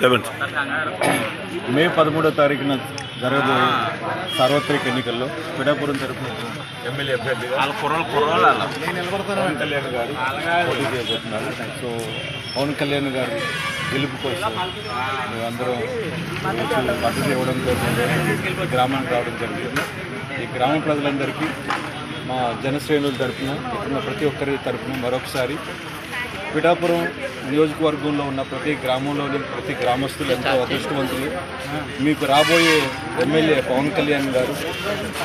చెప్పండి మే పదమూడో తారీఖున జరగబోయే సార్వత్రిక ఎన్నికల్లో పిఠాపురం తరపున ఎమ్మెల్యే అభ్యర్థిగా పవన్ కళ్యాణ్ గారు పోటీ చేయబోతున్నారు. సో పవన్ కళ్యాణ్ గారి గెలుపు కోసం వచ్చి మద్దతు ఇవ్వడం కోసం గ్రామానికి రావడం జరిగింది. ఈ గ్రామ ప్రజలందరికీ మా జనశ్రేణుల తరపున ఇక్కడ ప్రతి ఒక్కరి తరపున మరొకసారి పిఠాపురం నియోజకవర్గంలో ఉన్న ప్రతి గ్రామంలోని ప్రతి గ్రామస్తులు ఎంతో అదృష్టవంతులు. మీకు రాబోయే ఎమ్మెల్యే పవన్ కళ్యాణ్ గారు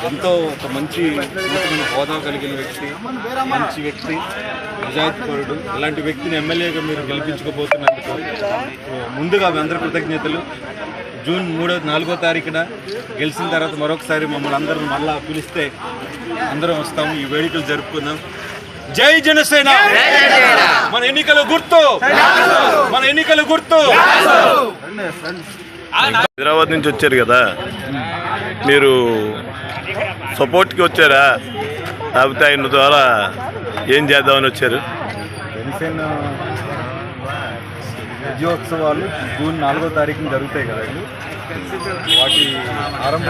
ఎంతో ఒక మంచి హోదా కలిగిన వ్యక్తి మంచి వ్యక్తి నిజాయితీపరుడు. అలాంటి వ్యక్తిని ఎమ్మెల్యేగా మీరు గెలిపించుకోబోతున్నందుకు ముందుగా మీ అందరి కృతజ్ఞతలు. జూన్ మూడో నాలుగో తారీఖున గెలిచిన తర్వాత మరొకసారి మమ్మల్ని అందరం మళ్ళా పిలిస్తే అందరం వస్తాము. ఈ వేడుకలు జరుపుకుందాం. జై జనసేన. మన ఎన్నికల గుర్తు. మన ఎన్నికల గుర్తు. హైదరాబాద్ నుంచి వచ్చారు కదా. మీరు సపోర్ట్కి వచ్చారా? లేకపోతే ఆయన ద్వారా ఏం చేద్దామని వచ్చారు? జనసేన విజయోత్సవాలు జూన్ నాలుగో తారీఖున జరుగుతాయి కదండి వాటి ఆరంభ.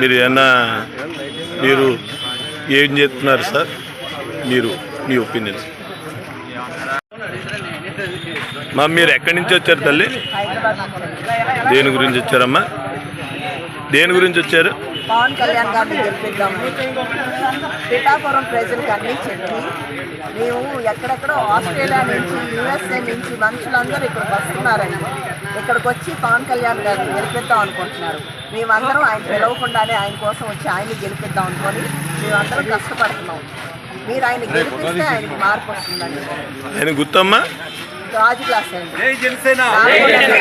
మీరు ఏమన్నా మీరు ఏం చేస్తున్నారు సార్? మీరు మీ ఒపీనియన్ మా మీరు ఎక్కడి నుంచి వచ్చారు తల్లి? దేని గురించి వచ్చారమ్మా? దేని గురించి వచ్చారు? పవన్ కళ్యాణ్ గారిని గెలిపిద్దాము పిఠాపురం ప్రజలకు అన్ని చెప్పి మేము ఎక్కడెక్కడో ఆస్ట్రేలియా నుంచి యూఎస్ఏ నుంచి మనుషులందరూ ఇక్కడికి వస్తున్నారండి ఇక్కడికి వచ్చి పవన్ కళ్యాణ్ గారిని గెలిపిద్దాం అనుకుంటున్నారు. మేమందరం ఆయన పిలవకుండానే ఆయన కోసం వచ్చి ఆయన్ని గెలిపిద్దాం అనుకొని మేమందరం కష్టపడుతున్నాం. మీరు ఆయన గెలిపిస్తే ఆయనకి మార్పు వస్తుందండి. ఆయన గుర్తమ్మా? రాజు క్లాస్ అండి.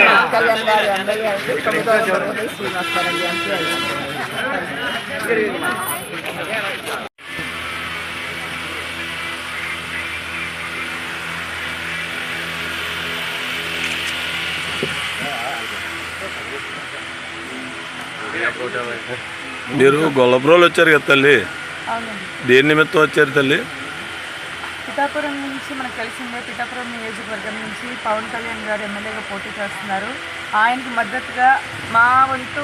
పవన్ కళ్యాణ్ గారు ఎమ్మెల్యే అయితే తొమ్మిదో ఎంపీ మీరు గొల్లపురోలు వచ్చారు కదా తల్లి? దేని నిమిత్తం వచ్చారు తల్లి? పిఠాపురం నుంచి మనకు తెలిసిందే పిఠాపురం నియోజకవర్గం నుంచి పవన్ కళ్యాణ్ గారు ఎమ్మెల్యేగా పోటీ చేస్తున్నారు. ఆయనకి మద్దతుగా మా వంతు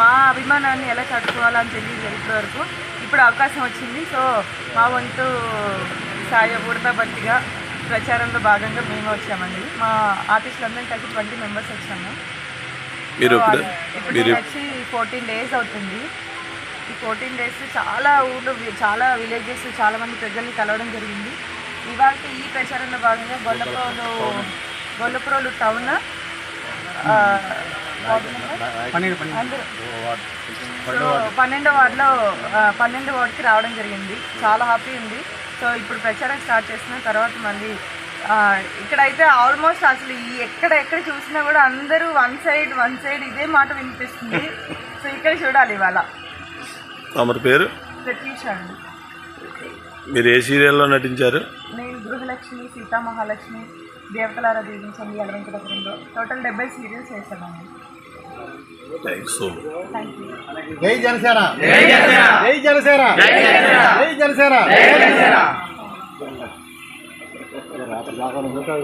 మా అభిమానాన్ని ఎలా తట్టుకోవాలని తెలియదు ఇప్పటి వరకు ఇప్పుడు అవకాశం వచ్చింది. సో మా వంతు సాయ ప్రచారంలో భాగంగా మేము వచ్చామండి. మా ఆర్టిస్టులందరం కలిసి ట్వంటీ మెంబర్స్ వచ్చాము. మీరు మీరు వచ్చి ఫోర్టీన్ డేస్ అవుతుంది. ఈ ఫోర్టీన్ డేస్ చాలా ఊళ్ళో వి- చాలా విలేజెస్ చాలా మంది ప్రజల్ని కలవడం జరిగింది. ఇవాళ ఈ ప్రచారంలో భాగంగా గొల్లప్రోలు గొల్లప్రోలు టౌన్ పన్నెండో వార్డులో. పన్నెండో వార్డుకి రావడం జరిగింది. చాలా హ్యాపీ ఉంది. సో ఇప్పుడు ప్రచారం స్టార్ట్ చేసిన తర్వాత మళ్ళీ ఇక్కడైతే ఆల్మోస్ట్ అసలు ఈ ఎక్కడ ఎక్కడ చూసినా కూడా అందరూ వన్ సైడ్ వన్ సైడ్ ఇదే మాట వినిపిస్తుంది. సో ఇక్కడ చూడాలి ఇవాళ. తమరి పేరు? ప్రత్యూష అండి. మీరు ఏ సీరియల్లో నటించారు? నేను గృహలక్ష్మి సీతా మహాలక్ష్మి దేవతలారా దీవించండి అలవెంకటపురంలో టోటల్ డెబ్బై సీరియల్స్ వేసామండి సో మచ్ థ్యాంక్ యూ జై జనసేన. జై Janasena. Nakapagla ako ng hotel.